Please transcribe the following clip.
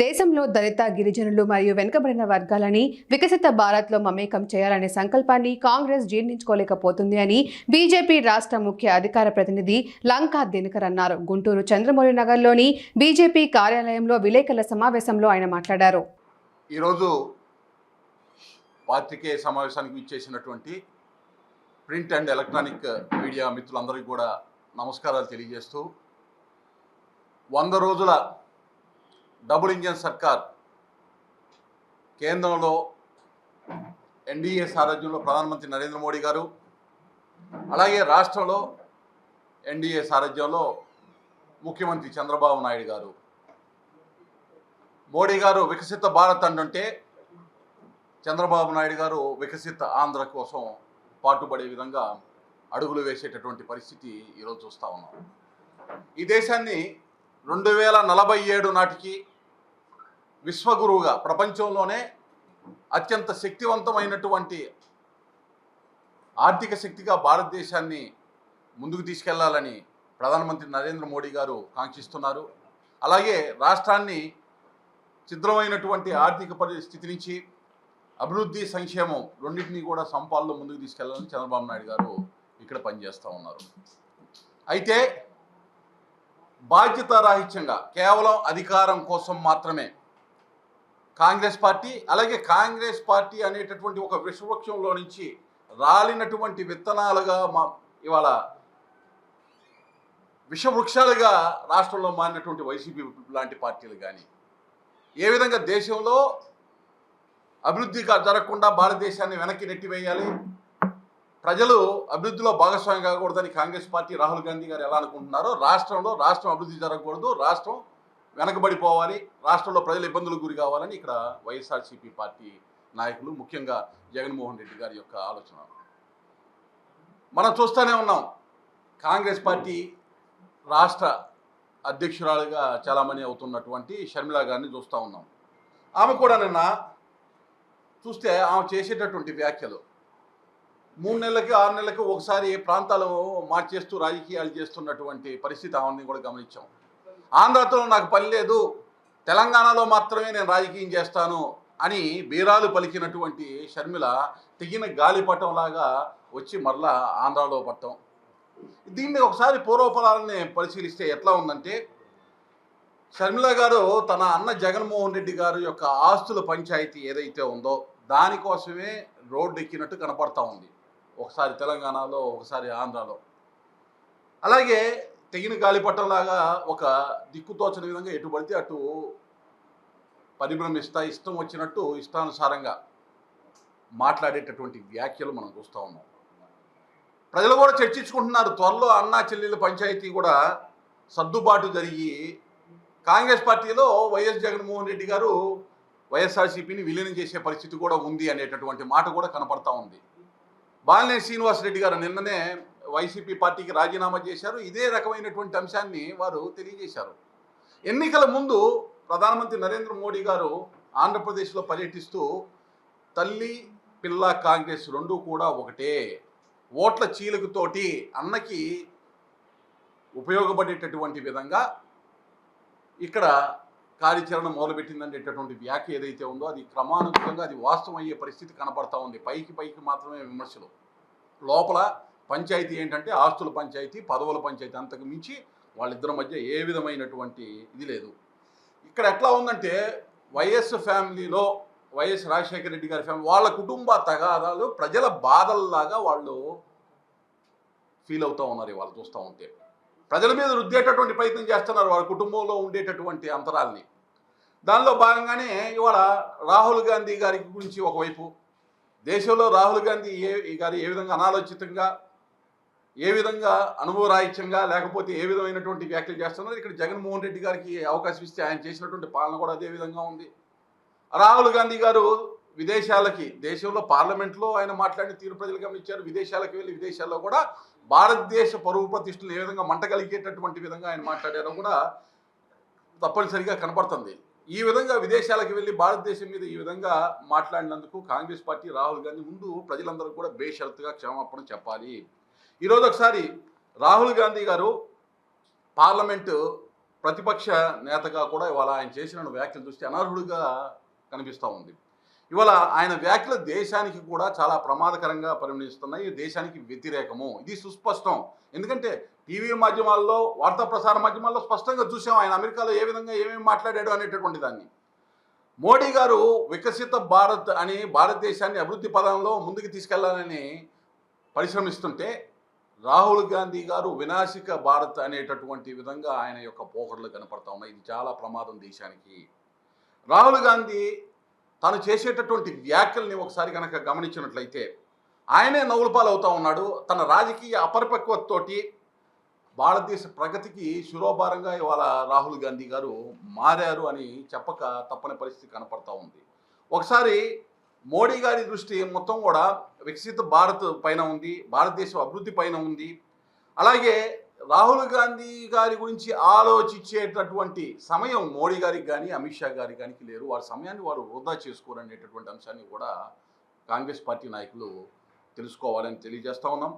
దేశంలో దళిత గిరిజనులు మరియు వెనుకబడిన వర్గాలని వికసిత భారత్లో మమేకం చేయాలనే సంకల్పాన్ని కాంగ్రెస్ జీర్ణించుకోలేకపోతుంది అని బీజేపీ రాష్ట్ర ముఖ్య అధికార ప్రతినిధి లంకా దినకర్ అన్నారు. గుంటూరు చంద్రమౌళి నగర్లోని బీజేపీ కార్యాలయంలో విలేకరుల సమావేశంలో ఆయన మాట్లాడారు. ఈరోజు పాత్రికేయ సమావేశానికి ఇచ్చేసినటువంటి ప్రింట్ అండ్ ఎలక్ట్రానిక్ మీడియా మిత్రులందరికీ కూడా నమస్కారాలు తెలియజేస్తూ వంద రోజుల డబుల్ ఇంజన్ సర్కార్ కేంద్రంలో ఎన్డీఏ సారథ్యంలో ప్రధానమంత్రి నరేంద్ర మోడీ గారు అలాగే రాష్ట్రంలో ఎన్డీఏ సారథ్యంలో ముఖ్యమంత్రి చంద్రబాబు నాయుడు గారు. మోడీ గారు వికసిత భారత్ అంటుంటే చంద్రబాబు నాయుడు గారు వికసిత ఆంధ్ర కోసం పాటుపడే విధంగా అడుగులు వేసేటటువంటి పరిస్థితి ఈరోజు చూస్తూ ఉన్నాం. ఈ దేశాన్ని రెండు వేల నలభై ఏడు నాటికి విశ్వగురువుగా ప్రపంచంలోనే అత్యంత శక్తివంతమైనటువంటి ఆర్థిక శక్తిగా భారతదేశాన్ని ముందుకు తీసుకెళ్ళాలని ప్రధానమంత్రి నరేంద్ర మోడీ గారు కాంక్షిస్తున్నారు. అలాగే రాష్ట్రాన్ని ఛిద్రమైనటువంటి ఆర్థిక పరిస్థితి నుంచి అభివృద్ధి సంక్షేమం రెండింటినీ కూడా సంపాల్లో ముందుకు తీసుకెళ్ళాలని చంద్రబాబు నాయుడు గారు ఇక్కడ పనిచేస్తూ ఉన్నారు. అయితే బాధ్యతారాహిత్యంగా కేవలం అధికారం కోసం మాత్రమే. కాంగ్రెస్ పార్టీ అలాగే కాంగ్రెస్ పార్టీ అనేటటువంటి ఒక విషవృక్షంలో నుంచి రాలినటువంటి విత్తనాలుగా మా ఇవాళ విషవృక్షాలుగా రాష్ట్రంలో మారినటువంటి వైసీపీ లాంటి పార్టీలు కానీ ఏ విధంగా దేశంలో అభివృద్ధి జరగకుండా భారతదేశాన్ని వెనక్కి నెట్టివేయాలి ప్రజలు అభివృద్ధిలో భాగస్వామ్యం కాకూడదని కాంగ్రెస్ పార్టీ రాహుల్ గాంధీ గారు ఎలా అనుకుంటున్నారో రాష్ట్రంలో రాష్ట్రం అభివృద్ధి జరగకూడదు రాష్ట్రం వెనకబడిపోవాలి రాష్ట్రంలో ప్రజలు ఇబ్బందులకు గురి కావాలని ఇక్కడ వైఎస్ఆర్సీపీ పార్టీ నాయకులు ముఖ్యంగా జగన్మోహన్ రెడ్డి గారి యొక్క ఆలోచన. మనం చూస్తూనే ఉన్నాం కాంగ్రెస్ పార్టీ రాష్ట్ర అధ్యక్షురాలుగా చాలామంది అవుతున్నటువంటి షర్మిల గారిని చూస్తూ ఉన్నాం. ఆమె కూడా నిన్న చూస్తే ఆమె చేసేటటువంటి వ్యాఖ్యలు మూడు నెలలకి ఆరు నెలలకి ఒకసారి ఏ ప్రాంతాలు మార్చేస్తూ రాజకీయాలు చేస్తున్నటువంటి పరిస్థితి అవన్నీ కూడా గమనించాం. ఆంధ్రతో నాకు పని లేదు తెలంగాణలో మాత్రమే నేను రాజకీయం చేస్తాను అని బీరాలు పలికినటువంటి షర్మిల తెగిన గాలిపటంలాగా వచ్చి మరలా ఆంధ్రాలో పట్టం దీన్ని ఒకసారి పూర్వపరాలని పరిశీలిస్తే ఎట్లా ఉందంటే షర్మిల గారు తన అన్న జగన్మోహన్ రెడ్డి గారు యొక్క ఆస్తుల పంచాయతీ ఏదైతే ఉందో దానికోసమే రోడ్డు ఎక్కినట్టు కనపడతా ఉంది. ఒకసారి తెలంగాణలో ఒకసారి ఆంధ్రాలో. అలాగే తెగిన గాలిపట్టంలాగా ఒక దిక్కుతోచని విధంగా ఎటు పడితే అటు పరిభ్రమిస్తా ఇష్టం వచ్చినట్టు ఇష్టానుసారంగా మాట్లాడేటటువంటి వ్యాఖ్యలు మనం చూస్తూ ఉన్నాం. ప్రజలు కూడా చర్చించుకుంటున్నారు. త్వరలో అన్నా చెల్లెల పంచాయతీ కూడా సర్దుబాటు జరిగి కాంగ్రెస్ పార్టీలో వైఎస్ జగన్మోహన్ రెడ్డి గారు వైఎస్ఆర్సీపీని విలీనం చేసే పరిస్థితి కూడా ఉంది అనేటటువంటి మాట కూడా కనపడతా ఉంది. బాలినేని శ్రీనివాసరెడ్డి గారు నిన్ననే వైసీపీ పార్టీకి రాజీనామా చేశారు. ఇదే రకమైనటువంటి అంశాన్ని వారు తెలియజేశారు. ఎన్నికల ముందు ప్రధానమంత్రి నరేంద్ర మోడీ గారు ఆంధ్రప్రదేశ్లో పర్యటిస్తూ తల్లి పిల్ల కాంగ్రెస్ రెండు కూడా ఒకటే. ఓట్ల చీలికతోటి అన్నకి ఉపయోగపడేటటువంటి విధంగా ఇక్కడ కార్యాచరణ మొదలుపెట్టిందనేటటువంటి వ్యాఖ్య ఏదైతే ఉందో అది క్రమానుగతంగా అది వాస్తవం అయ్యే పరిస్థితి కనబడతా ఉంది. పైకి పైకి మాత్రమే విమర్శలు. లోపల పంచాయతీ ఏంటంటే ఆస్తుల పంచాయతీ పదవుల పంచాయతీ అంతకు మించి వాళ్ళిద్దరి మధ్య ఏ విధమైనటువంటి ఇది లేదు. ఇక్కడ ఎట్లా ఉందంటే వైఎస్ ఫ్యామిలీలో వైఎస్ రాజశేఖర రెడ్డి గారి ఫ్యామిలీ వాళ్ళ కుటుంబ తగాదాలు ప్రజల బాధల్లాగా వాళ్ళు ఫీల్ అవుతూ ఉన్నారు వాళ్ళు చూస్తూ ఉంటే. ప్రజల మీద రుద్దేటటువంటి ప్రయత్నం చేస్తున్నారు వాళ్ళ కుటుంబంలో ఉండేటటువంటి అంతరాల్ని. దానిలో భాగంగానే ఇవాళ రాహుల్ గాంధీ గారి గురించి ఒకవైపు దేశంలో రాహుల్ గాంధీ ఏ గారు ఏ విధంగా అనాలోచితంగా ఏ విధంగా అనుభవరాహిత్యంగా లేకపోతే ఏ విధమైనటువంటి వ్యాఖ్యలు చేస్తున్నారు ఇక్కడ జగన్మోహన్ రెడ్డి గారికి అవకాశం ఇస్తే ఆయన చేసినటువంటి పాలన కూడా అదే విధంగా ఉంది. రాహుల్ గాంధీ గారు విదేశాలకి దేశంలో పార్లమెంట్లో ఆయన మాట్లాడిన తీరు ప్రజలు గమనించారు. విదేశాలకు వెళ్ళి విదేశాల్లో కూడా భారతదేశ పరువు ప్రతిష్టలు ఏ విధంగా మంట కలిగేటటువంటి విధంగా ఆయన మాట్లాడారో కూడా తప్పనిసరిగా కనపడుతుంది. ఈ విధంగా విదేశాలకు వెళ్ళి భారతదేశం మీద ఈ విధంగా మాట్లాడినందుకు కాంగ్రెస్ పార్టీ రాహుల్ గాంధీ ముందు ప్రజలందరూ కూడా బేషరతుగా క్షమాపణ చెప్పాలి. ఈరోజు ఒకసారి రాహుల్ గాంధీ గారు పార్లమెంటు ప్రతిపక్ష నేతగా కూడా ఇవాళ ఆయన చేసిన వ్యాఖ్యలు చూస్తే అనర్హుడిగా కనిపిస్తూ ఉంది. ఇవాళ ఆయన వ్యాఖ్యలు దేశానికి కూడా చాలా ప్రమాదకరంగా పరిగణిస్తున్నాయి. దేశానికి వ్యతిరేకము. ఇది సుస్పష్టం. ఎందుకంటే టీవీ మాధ్యమాల్లో వార్తా ప్రసార మాధ్యమాల్లో స్పష్టంగా చూసాం. ఆయన అమెరికాలో ఏ విధంగా ఏమేమి మాట్లాడాడు అనేటటువంటి దాన్ని. మోడీ గారు వికసిత భారత్ అని భారతదేశాన్ని అభివృద్ధి పదంలో ముందుకు తీసుకెళ్ళాలని పరిశ్రమిస్తుంటే రాహుల్ గాంధీ గారు వినాశిక భారత్ అనేటటువంటి విధంగా ఆయన యొక్క పోకడలు కనపడతా ఉన్నాయి. ఇది చాలా ప్రమాదం దేశానికి. రాహుల్ గాంధీ తాను చేసేటటువంటి వ్యాఖ్యల్ని ఒకసారి కనుక గమనించినట్లయితే ఆయనే నవ్వులపాలు అవుతా ఉన్నాడు. తన రాజకీయ అపరిపక్వతతోటి భారతదేశ ప్రగతికి శిరోభారంగా ఇవాళ రాహుల్ గాంధీ గారు మారారు అని చెప్పక తప్పని పరిస్థితి కనపడతా ఉంది. ఒకసారి మోడీ గారి దృష్టి మొత్తం కూడా వికసిత భారత్ పైన ఉంది భారతదేశం అభివృద్ధి పైన ఉంది. అలాగే రాహుల్ గాంధీ గారి గురించి ఆలోచించేటటువంటి సమయం మోడీ గారికి కానీ అమిత్ షా గారికి కానీ లేరు. వారి సమయాన్ని వారు వృధా చేసుకోరనేటటువంటి అంశాన్ని కూడా కాంగ్రెస్ పార్టీ నాయకులు తెలుసుకోవాలని తెలియజేస్తా ఉన్నాం.